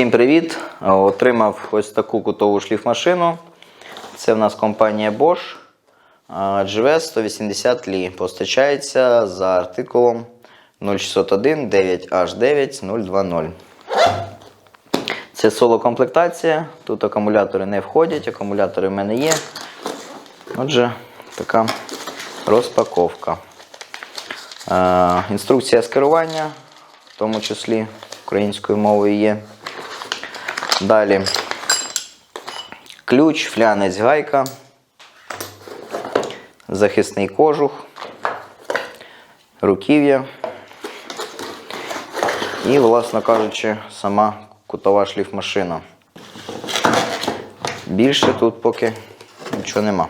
Всім привіт! Отримав ось таку кутову шліфмашину. Це в нас компанія Bosch. GV 180 Li. Постачається за артикулом 0601 9H9 020. Це соло-комплектація. Тут акумулятори не входять, акумулятори в мене є. Отже, така розпаковка. Інструкція з керування, в тому числі українською мовою є. Далі ключ, флянець, гайка, захисний кожух, руків'я і, власно кажучи, сама кутова шліфмашина. Більше тут поки нічого нема.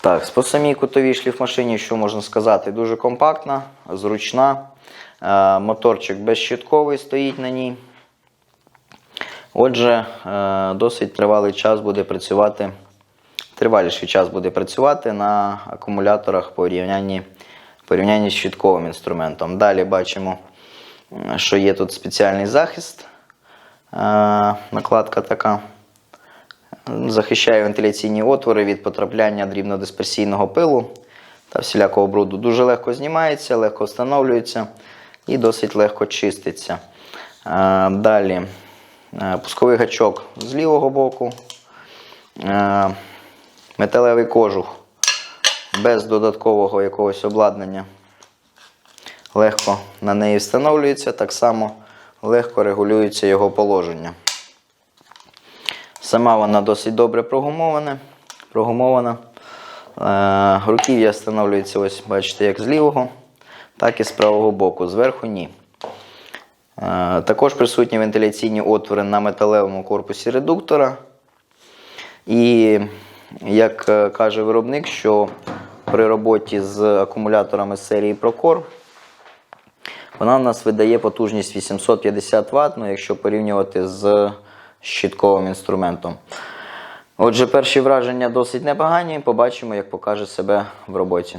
Так, по самій кутовій шліфмашині, що можна сказати, дуже компактна, зручна. Е, Моторчик безщитковий стоїть на ній. Отже, е, досить тривалий час буде працювати, триваліший час буде працювати на акумуляторах порівнянні, порівнянні з щитковим інструментом. Далі бачимо, що є тут спеціальний захист. Е, Накладка така. Захищає вентиляційні отвори від потрапляння дрібнодисперсійного пилу та всілякого бруду. Дуже легко знімається, легко встановлюється і досить легко чиститься. Е, Далі е, пусковий гачок з лівого боку, Е, металевий кожух без додаткового якогось обладнання. Легко на неї встановлюється, так само легко регулюється його положення. Сама вона досить добре прогумована. прогумована. Е, руків'я встановлюється, ось, бачите, як з лівого, так і з правого боку. Зверху ні. Е, також присутні вентиляційні отвори на металевому корпусі редуктора. І, як е, каже виробник, що при роботі з акумуляторами серії Procore вона в нас видає потужність 850 Вт, ну, якщо порівнювати з щитковим інструментом. Отже, перші враження досить непогані. Побачимо, як покаже себе в роботі.